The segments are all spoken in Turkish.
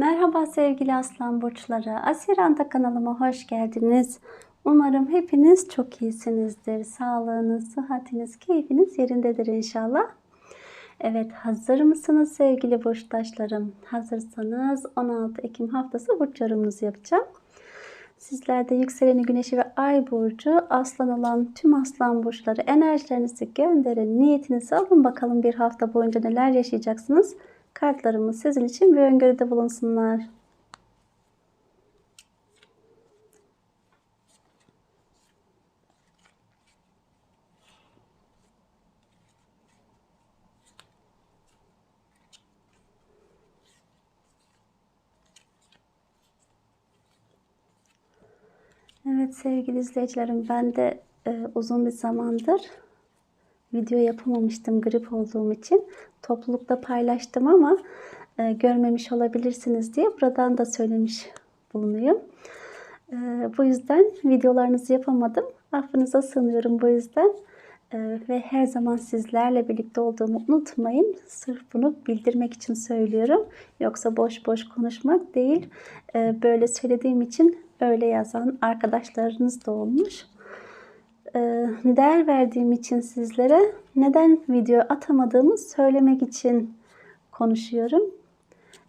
Merhaba sevgili aslan burçları. Asiranda kanalıma hoş geldiniz. Umarım hepiniz çok iyisinizdir. Sağlığınız, sıhhatiniz, keyfiniz yerindedir inşallah. Evet hazır mısınız sevgili burçtaşlarım? Hazırsanız 16 Ekim haftası burç yorumunuzu yapacağım. Sizlerde yükseleni güneşi ve ay burcu aslan olan tüm aslan burçları enerjilerinizi gönderin. Niyetinizi alın bakalım bir hafta boyunca neler yaşayacaksınız. Kartlarımız sizin için bir öngörüde bulunsunlar. Evet sevgili izleyicilerim ben de e, uzun bir zamandır video yapamamıştım grip olduğum için. Toplulukta paylaştım ama e, görmemiş olabilirsiniz diye buradan da söylemiş bulunuyum. E, bu yüzden videolarınızı yapamadım. Affınıza sığınıyorum bu yüzden. E, ve her zaman sizlerle birlikte olduğumu unutmayın. Sırf bunu bildirmek için söylüyorum. Yoksa boş boş konuşmak değil. E, böyle söylediğim için öyle yazan arkadaşlarınız da olmuş. E, değer verdiğim için sizlere neden video atamadığımı söylemek için konuşuyorum.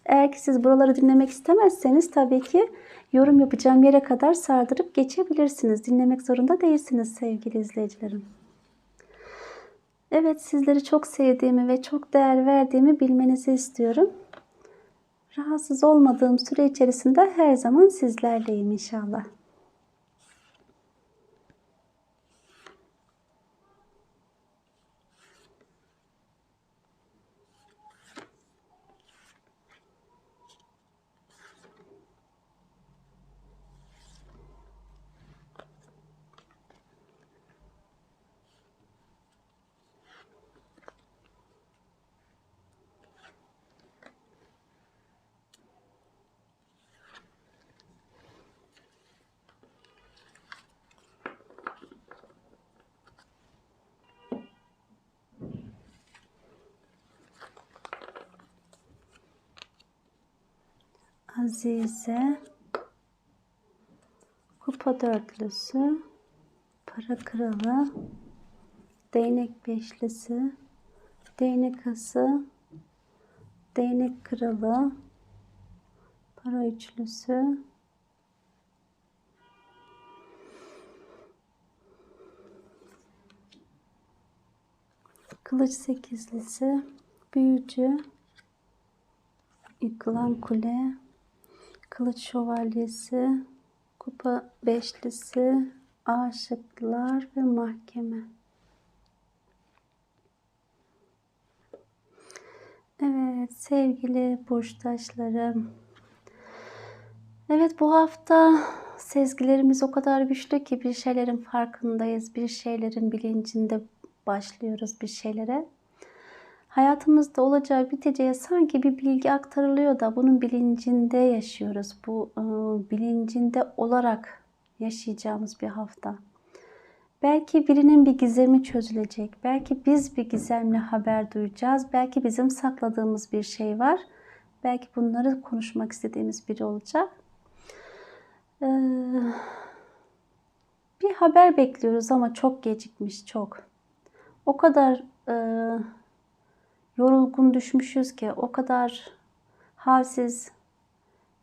Eğer ki siz buraları dinlemek istemezseniz tabii ki yorum yapacağım yere kadar sardırıp geçebilirsiniz. Dinlemek zorunda değilsiniz sevgili izleyicilerim. Evet sizleri çok sevdiğimi ve çok değer verdiğimi bilmenizi istiyorum. Rahatsız olmadığım süre içerisinde her zaman sizlerleyim inşallah. Azize. Kupa dörtlüsü. Para kralı. Değnek beşlisi. Değnek ası. Değnek kralı. Para üçlüsü. Kılıç sekizlisi. Büyücü. Yıkılan kule Kılıç şövalyesi, kupa beşlisi, aşıklar ve mahkeme. Evet sevgili burçtaşlarım. Evet bu hafta sezgilerimiz o kadar güçlü ki bir şeylerin farkındayız. Bir şeylerin bilincinde başlıyoruz bir şeylere hayatımızda olacağı biteceği sanki bir bilgi aktarılıyor da bunun bilincinde yaşıyoruz. Bu e, bilincinde olarak yaşayacağımız bir hafta. Belki birinin bir gizemi çözülecek. Belki biz bir gizemle haber duyacağız. Belki bizim sakladığımız bir şey var. Belki bunları konuşmak istediğimiz biri olacak. Ee, bir haber bekliyoruz ama çok gecikmiş, çok. O kadar e, yorulgun düşmüşüz ki o kadar halsiz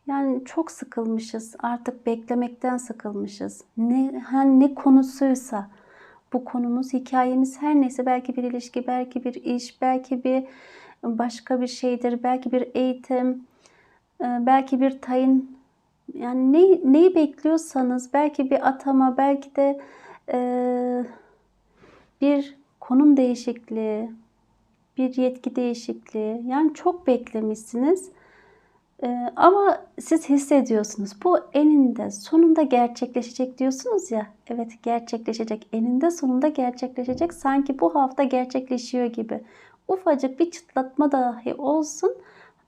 yani çok sıkılmışız. Artık beklemekten sıkılmışız. Ne hani ne konusuysa bu konumuz, hikayemiz her neyse belki bir ilişki, belki bir iş, belki bir başka bir şeydir, belki bir eğitim, e, belki bir tayin yani ne, neyi bekliyorsanız belki bir atama, belki de e, bir konum değişikliği, bir yetki değişikliği. Yani çok beklemişsiniz. Ee, ama siz hissediyorsunuz. Bu eninde sonunda gerçekleşecek diyorsunuz ya. Evet gerçekleşecek. Eninde sonunda gerçekleşecek. Sanki bu hafta gerçekleşiyor gibi. Ufacık bir çıtlatma dahi olsun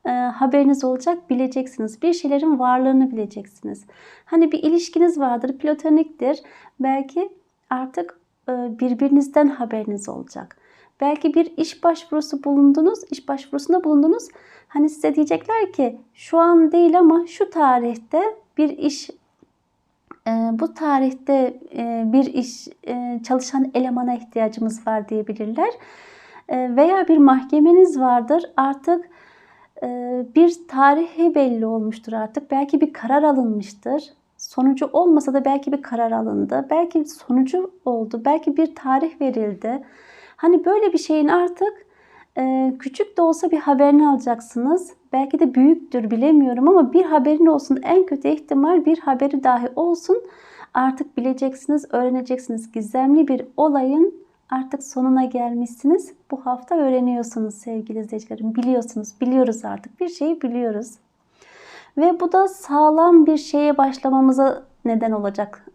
e, haberiniz olacak bileceksiniz. Bir şeylerin varlığını bileceksiniz. Hani bir ilişkiniz vardır platoniktir. Belki artık e, birbirinizden haberiniz olacak Belki bir iş başvurusu bulundunuz, iş başvurusunda bulundunuz. Hani size diyecekler ki şu an değil ama şu tarihte bir iş e, bu tarihte e, bir iş e, çalışan elemana ihtiyacımız var diyebilirler. Veya bir mahkemeniz vardır. Artık bir tarihi belli olmuştur artık. Belki bir karar alınmıştır. Sonucu olmasa da belki bir karar alındı. Belki sonucu oldu. Belki bir tarih verildi. Hani böyle bir şeyin artık e, küçük de olsa bir haberini alacaksınız. Belki de büyüktür bilemiyorum ama bir haberin olsun. En kötü ihtimal bir haberi dahi olsun. Artık bileceksiniz, öğreneceksiniz. Gizemli bir olayın artık sonuna gelmişsiniz. Bu hafta öğreniyorsunuz sevgili izleyicilerim. Biliyorsunuz, biliyoruz artık. Bir şeyi biliyoruz. Ve bu da sağlam bir şeye başlamamıza neden olacak.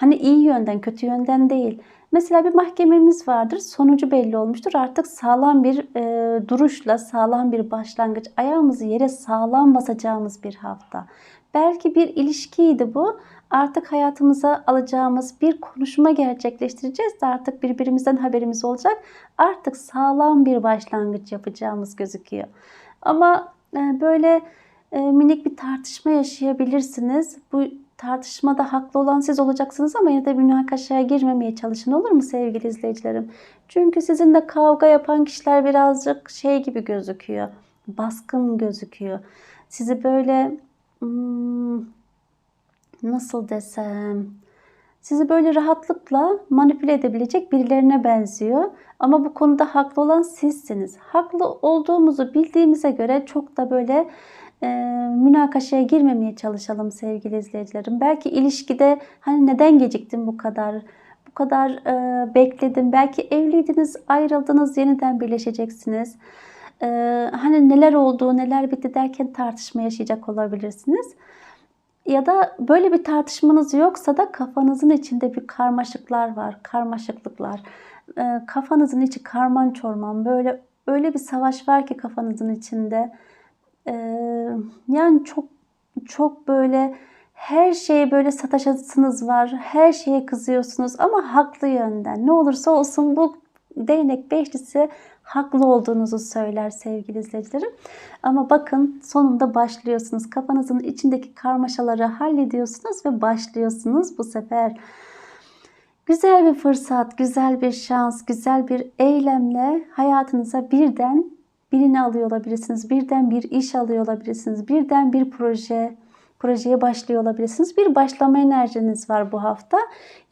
Hani iyi yönden, kötü yönden değil. Mesela bir mahkememiz vardır. Sonucu belli olmuştur. Artık sağlam bir e, duruşla, sağlam bir başlangıç, ayağımızı yere sağlam basacağımız bir hafta. Belki bir ilişkiydi bu. Artık hayatımıza alacağımız bir konuşma gerçekleştireceğiz de artık birbirimizden haberimiz olacak. Artık sağlam bir başlangıç yapacağımız gözüküyor. Ama e, böyle e, minik bir tartışma yaşayabilirsiniz. Bu tartışmada haklı olan siz olacaksınız ama yine de münakaşaya girmemeye çalışın olur mu sevgili izleyicilerim? Çünkü sizinle kavga yapan kişiler birazcık şey gibi gözüküyor. Baskın gözüküyor. Sizi böyle hmm, nasıl desem sizi böyle rahatlıkla manipüle edebilecek birilerine benziyor. Ama bu konuda haklı olan sizsiniz. Haklı olduğumuzu bildiğimize göre çok da böyle e, münakaşaya girmemeye çalışalım sevgili izleyicilerim. Belki ilişkide hani neden geciktim bu kadar? Bu kadar e, bekledim. Belki evliydiniz, ayrıldınız, yeniden birleşeceksiniz. E, hani neler oldu, neler bitti derken tartışma yaşayacak olabilirsiniz. Ya da böyle bir tartışmanız yoksa da kafanızın içinde bir karmaşıklar var, karmaşıklıklar. E, kafanızın içi karman çorman böyle öyle bir savaş var ki kafanızın içinde yani çok çok böyle her şeye böyle sataşasınız var. Her şeye kızıyorsunuz ama haklı yönden. Ne olursa olsun bu değnek beşlisi haklı olduğunuzu söyler sevgili izleyicilerim. Ama bakın sonunda başlıyorsunuz. Kafanızın içindeki karmaşaları hallediyorsunuz ve başlıyorsunuz bu sefer. Güzel bir fırsat, güzel bir şans, güzel bir eylemle hayatınıza birden birini alıyor olabilirsiniz. Birden bir iş alıyor olabilirsiniz. Birden bir proje projeye başlıyor olabilirsiniz. Bir başlama enerjiniz var bu hafta.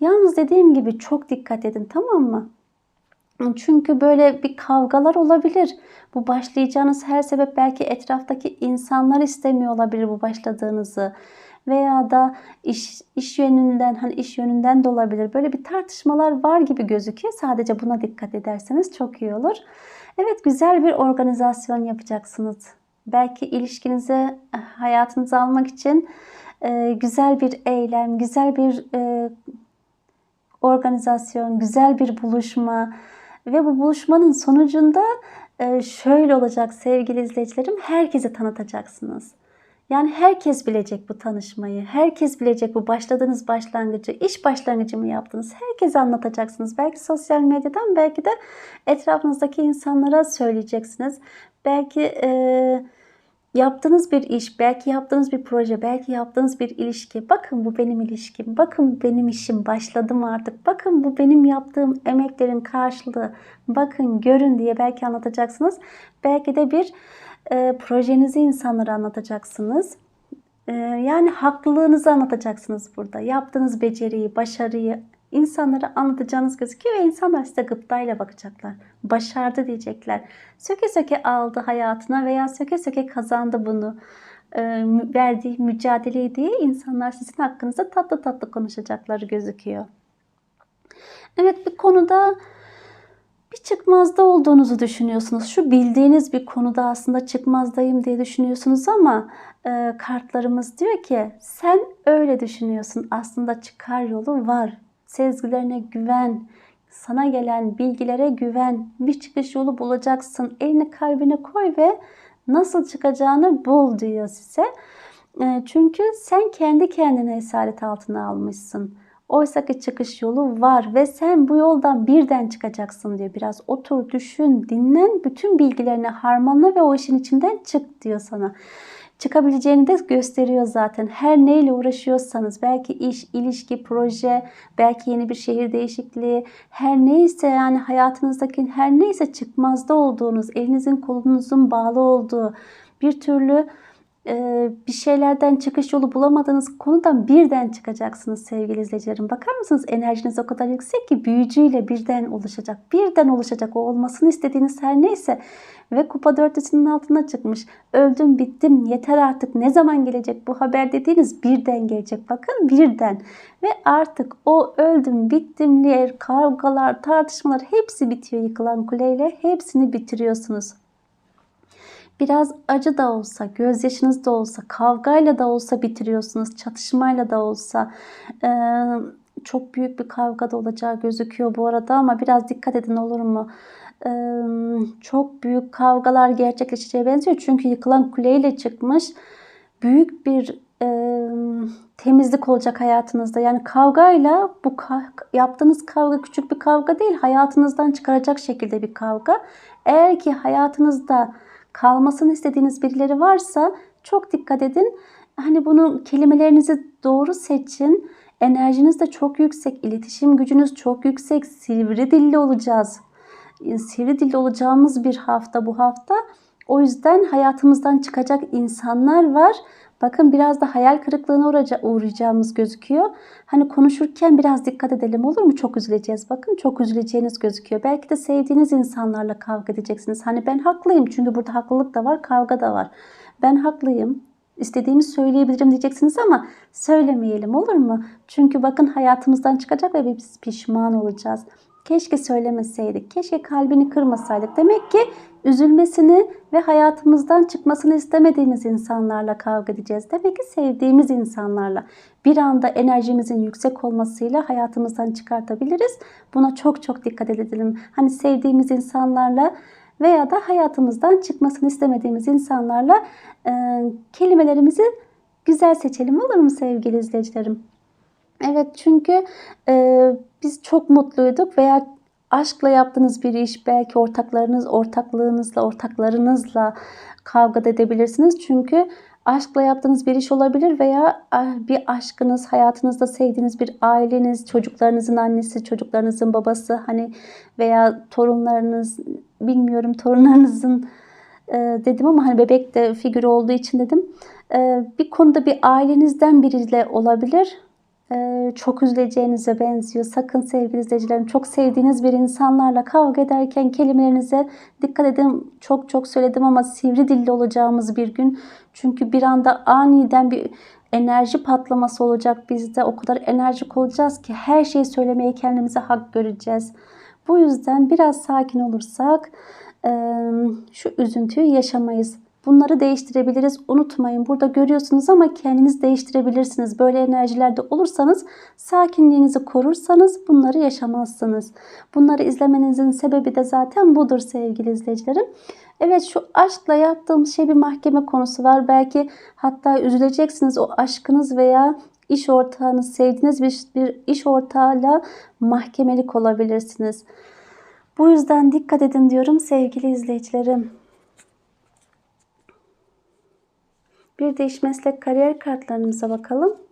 Yalnız dediğim gibi çok dikkat edin tamam mı? Çünkü böyle bir kavgalar olabilir. Bu başlayacağınız her sebep belki etraftaki insanlar istemiyor olabilir bu başladığınızı. Veya da iş, iş yönünden hani iş yönünden de olabilir. Böyle bir tartışmalar var gibi gözüküyor. Sadece buna dikkat ederseniz çok iyi olur. Evet güzel bir organizasyon yapacaksınız. Belki ilişkinize hayatınıza almak için e, güzel bir eylem, güzel bir e, organizasyon, güzel bir buluşma ve bu buluşmanın sonucunda şöyle olacak sevgili izleyicilerim herkese tanıtacaksınız. Yani herkes bilecek bu tanışmayı. Herkes bilecek bu başladığınız başlangıcı, iş başlangıcı mı yaptınız? Herkese anlatacaksınız. Belki sosyal medyadan, belki de etrafınızdaki insanlara söyleyeceksiniz. Belki e, yaptığınız bir iş, belki yaptığınız bir proje, belki yaptığınız bir ilişki. Bakın bu benim ilişkim, bakın benim işim, başladım artık. Bakın bu benim yaptığım emeklerin karşılığı. Bakın görün diye belki anlatacaksınız. Belki de bir e, projenizi insanlara anlatacaksınız. E, yani haklılığınızı anlatacaksınız burada. Yaptığınız beceriyi, başarıyı insanlara anlatacağınız gözüküyor ve insanlar size gıptayla bakacaklar. Başardı diyecekler. Söke söke aldı hayatına veya söke söke kazandı bunu. E, verdiği mücadeleyi diye insanlar sizin hakkınızda tatlı tatlı konuşacakları gözüküyor. Evet bir konuda bir çıkmazda olduğunuzu düşünüyorsunuz. Şu bildiğiniz bir konuda aslında çıkmazdayım diye düşünüyorsunuz ama e, kartlarımız diyor ki sen öyle düşünüyorsun. Aslında çıkar yolu var. Sezgilerine güven. Sana gelen bilgilere güven. Bir çıkış yolu bulacaksın. Elini kalbine koy ve nasıl çıkacağını bul diyor size. E, çünkü sen kendi kendine esaret altına almışsın. Oysa ki çıkış yolu var ve sen bu yoldan birden çıkacaksın diyor. Biraz otur, düşün, dinlen, bütün bilgilerini harmanla ve o işin içinden çık diyor sana çıkabileceğini de gösteriyor zaten. Her neyle uğraşıyorsanız belki iş, ilişki, proje, belki yeni bir şehir değişikliği, her neyse yani hayatınızdaki her neyse çıkmazda olduğunuz, elinizin kolunuzun bağlı olduğu bir türlü bir şeylerden çıkış yolu bulamadığınız konudan birden çıkacaksınız sevgili izleyicilerim. Bakar mısınız enerjiniz o kadar yüksek ki büyücüyle birden oluşacak. Birden oluşacak o olmasını istediğiniz her neyse ve kupa dörtlüsünün altına çıkmış. Öldüm bittim yeter artık ne zaman gelecek bu haber dediğiniz birden gelecek. Bakın birden ve artık o öldüm bittimli kavgalar tartışmalar hepsi bitiyor yıkılan kuleyle hepsini bitiriyorsunuz. Biraz acı da olsa, gözyaşınız da olsa, kavgayla da olsa bitiriyorsunuz, çatışmayla da olsa. Ee, çok büyük bir kavga da olacağı gözüküyor bu arada ama biraz dikkat edin olur mu? Ee, çok büyük kavgalar gerçekleşeceğe benziyor. Çünkü yıkılan kuleyle çıkmış büyük bir e, temizlik olacak hayatınızda. Yani kavgayla bu yaptığınız kavga küçük bir kavga değil, hayatınızdan çıkaracak şekilde bir kavga. Eğer ki hayatınızda kalmasını istediğiniz birileri varsa çok dikkat edin. Hani bunu kelimelerinizi doğru seçin. Enerjiniz de çok yüksek, iletişim gücünüz çok yüksek, sivri dilli olacağız. Sivri dilli olacağımız bir hafta bu hafta. O yüzden hayatımızdan çıkacak insanlar var. Bakın biraz da hayal kırıklığına uğrayacağımız gözüküyor. Hani konuşurken biraz dikkat edelim olur mu? Çok üzüleceğiz. Bakın çok üzüleceğiniz gözüküyor. Belki de sevdiğiniz insanlarla kavga edeceksiniz. Hani ben haklıyım çünkü burada haklılık da var, kavga da var. Ben haklıyım. İstediğimi söyleyebilirim diyeceksiniz ama söylemeyelim olur mu? Çünkü bakın hayatımızdan çıkacak ve biz pişman olacağız. Keşke söylemeseydik. Keşke kalbini kırmasaydık. Demek ki üzülmesini ve hayatımızdan çıkmasını istemediğimiz insanlarla kavga edeceğiz. Demek ki sevdiğimiz insanlarla bir anda enerjimizin yüksek olmasıyla hayatımızdan çıkartabiliriz. Buna çok çok dikkat edelim. Hani sevdiğimiz insanlarla veya da hayatımızdan çıkmasını istemediğimiz insanlarla e, kelimelerimizi güzel seçelim olur mu sevgili izleyicilerim? Evet çünkü e, biz çok mutluyduk veya aşkla yaptığınız bir iş belki ortaklarınız, ortaklığınızla, ortaklarınızla kavga edebilirsiniz. Çünkü aşkla yaptığınız bir iş olabilir veya bir aşkınız, hayatınızda sevdiğiniz bir aileniz, çocuklarınızın annesi, çocuklarınızın babası hani veya torunlarınız, bilmiyorum torunlarınızın dedim ama hani bebek de figürü olduğu için dedim. Bir konuda bir ailenizden biriyle olabilir çok üzüleceğinize benziyor. Sakın sevgili izleyicilerim çok sevdiğiniz bir insanlarla kavga ederken kelimelerinize dikkat edin. Çok çok söyledim ama sivri dilli olacağımız bir gün. Çünkü bir anda aniden bir enerji patlaması olacak bizde. O kadar enerjik olacağız ki her şeyi söylemeye kendimize hak göreceğiz. Bu yüzden biraz sakin olursak şu üzüntüyü yaşamayız. Bunları değiştirebiliriz. Unutmayın burada görüyorsunuz ama kendiniz değiştirebilirsiniz. Böyle enerjilerde olursanız sakinliğinizi korursanız bunları yaşamazsınız. Bunları izlemenizin sebebi de zaten budur sevgili izleyicilerim. Evet şu aşkla yaptığımız şey bir mahkeme konusu var. Belki hatta üzüleceksiniz o aşkınız veya iş ortağınız, sevdiğiniz bir, bir iş ortağıyla mahkemelik olabilirsiniz. Bu yüzden dikkat edin diyorum sevgili izleyicilerim. Bir de iş meslek kariyer kartlarımıza bakalım.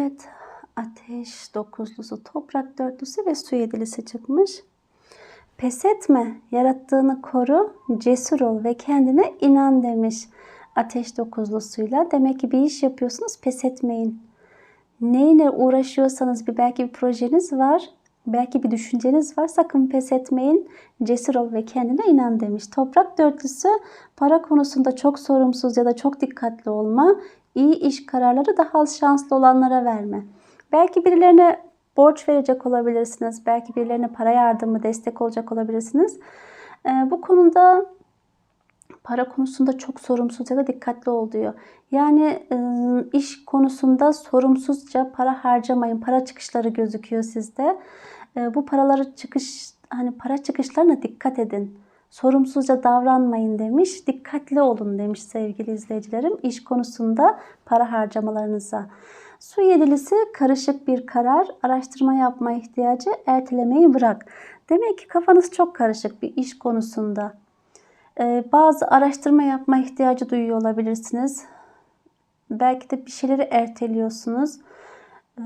Evet, ateş dokuzlusu, toprak dörtlüsü ve su yedilisi çıkmış. Pes etme, yarattığını koru, cesur ol ve kendine inan demiş. Ateş dokuzlusuyla. Demek ki bir iş yapıyorsunuz, pes etmeyin. Neyle uğraşıyorsanız bir belki bir projeniz var, belki bir düşünceniz var. Sakın pes etmeyin. Cesur ol ve kendine inan demiş. Toprak dörtlüsü para konusunda çok sorumsuz ya da çok dikkatli olma. İyi iş kararları daha az şanslı olanlara verme. Belki birilerine borç verecek olabilirsiniz. Belki birilerine para yardımı, destek olacak olabilirsiniz. Ee, bu konuda para konusunda çok sorumsuz ya da dikkatli ol diyor. Yani e, iş konusunda sorumsuzca para harcamayın. Para çıkışları gözüküyor sizde. E, bu paraları çıkış hani para çıkışlarına dikkat edin. Sorumsuzca davranmayın demiş. Dikkatli olun demiş sevgili izleyicilerim. İş konusunda para harcamalarınıza. Su yedilisi karışık bir karar, araştırma yapma ihtiyacı, ertelemeyi bırak. Demek ki kafanız çok karışık bir iş konusunda. Ee, bazı araştırma yapma ihtiyacı duyuyor olabilirsiniz. Belki de bir şeyleri erteliyorsunuz. Ee,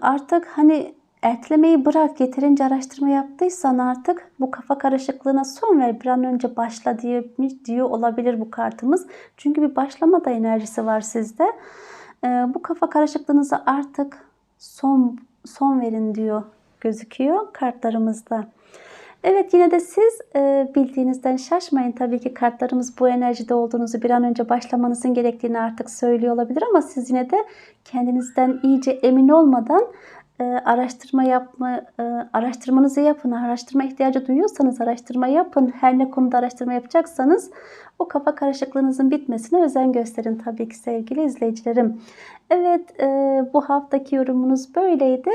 artık hani ertelemeyi bırak. Yeterince araştırma yaptıysan artık bu kafa karışıklığına son ver. Bir an önce başla diye diyor olabilir bu kartımız. Çünkü bir başlama da enerjisi var sizde. Ee, bu kafa karışıklığınıza artık son son verin diyor gözüküyor kartlarımızda. Evet yine de siz e, bildiğinizden şaşmayın. Tabii ki kartlarımız bu enerjide olduğunuzu bir an önce başlamanızın gerektiğini artık söylüyor olabilir ama siz yine de kendinizden iyice emin olmadan e, araştırma yapma, e, araştırmanızı yapın. Araştırma ihtiyacı duyuyorsanız araştırma yapın. Her ne konuda araştırma yapacaksanız o kafa karışıklığınızın bitmesine özen gösterin tabii ki sevgili izleyicilerim. Evet e, bu haftaki yorumunuz böyleydi.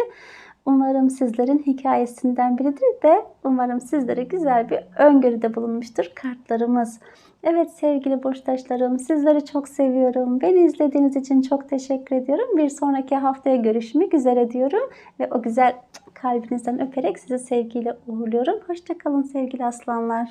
Umarım sizlerin hikayesinden biridir de umarım sizlere güzel bir öngörüde bulunmuştur kartlarımız. Evet sevgili burçtaşlarım sizleri çok seviyorum. Beni izlediğiniz için çok teşekkür ediyorum. Bir sonraki haftaya görüşmek üzere diyorum. Ve o güzel kalbinizden öperek sizi sevgiyle uğurluyorum. Hoşçakalın sevgili aslanlar.